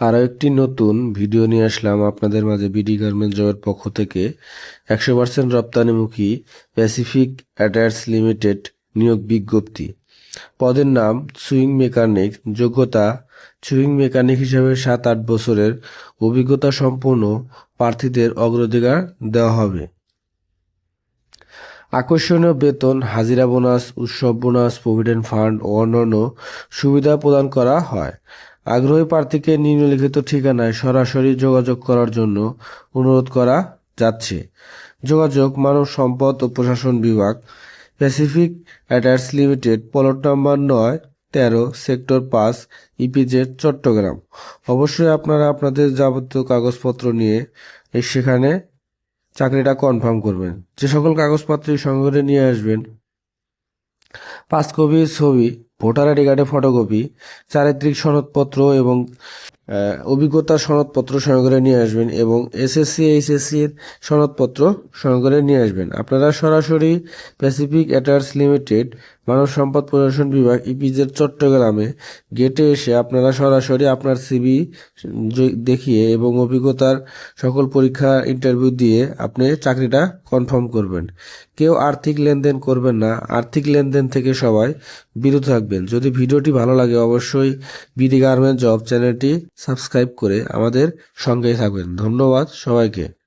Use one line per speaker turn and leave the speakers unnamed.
আরও একটি নতুন ভিডিও নিয়ে আসলাম আপনাদের মাঝে বিডি গার্মেন্ট জবের পক্ষ থেকে। একশো পার্সেন্ট রপ্তানিমুখী প্যাসিফিক অ্যাটায়ার্স লিমিটেড নিয়োগ বিজ্ঞপ্তি। পদের নাম সুইং মেকানিক। যোগ্যতা সুইং মেকানিক হিসেবে সাত আট বছরের অভিজ্ঞতা সম্পন্ন প্রার্থীদের অগ্রাধিকার দেওয়া হবে। আকর্ষণীয় বেতন, হাজিরা বোনাস, উৎসব বোনাস, প্রভিডেন্ট ফান্ড ও অন্যান্য সুবিধা প্রদান করা হয়। আগ্রহী প্রার্থীকে নিম্নলিখিত ঠিকানায় সরাসরি যোগাযোগ করার জন্য অনুরোধ করা যাচ্ছে। যোগাযোগ, মানব সম্পদ ও প্রশাসন বিভাগ pacific attires limited plot number নয়, তেরো সেক্টর পাঁচ ইপিজেড চট্টগ্রাম। অবশ্যই আপনারা আপনাদের যাবতীয় কাগজপত্র নিয়ে সেখানে চাকরিটা কনফার্ম করবেন। যে সকল কাগজপত্র সংগ্রহে নিয়ে আসবেন, পাঁচ কপি ছবি ভোটার আইডি কার্ডের ফটোকপি চারিত্রিক সনদপত্র এবং আহ, অভিজ্ঞতার সনদপত্র সঙ্গে করে নিয়ে আসবেন এবং এসএসসি এইচএসসি এর সনদপত্র সঙ্গে করে নিয়ে আসবেন। আপনারা সরাসরি প্যাসিফিক অ্যাটার্স লিমিটেড মানব সম্পদ প্রশাসন বিভাগ ইপিজেড চট্টগ্রামে গেটে এসে আপনারা সরাসরি আপনার সিবি দেখিয়ে এবং অভিজ্ঞতার সকল পরীক্ষা ইন্টারভিউ দিয়ে আপনি চাকরিটা কনফার্ম করবেন। কেউ আর্থিক লেনদেন করবেন না। আর্থিক লেনদেন থেকে সবাই বিরত থাকবেন। যদি ভিডিওটি ভালো লাগে অবশ্যই বিডি গার্মেন্ট জব চ্যানেলটি সাবস্ক্রাইব করে আমাদের সঙ্গে থাকবেন। ধন্যবাদ সবাইকে।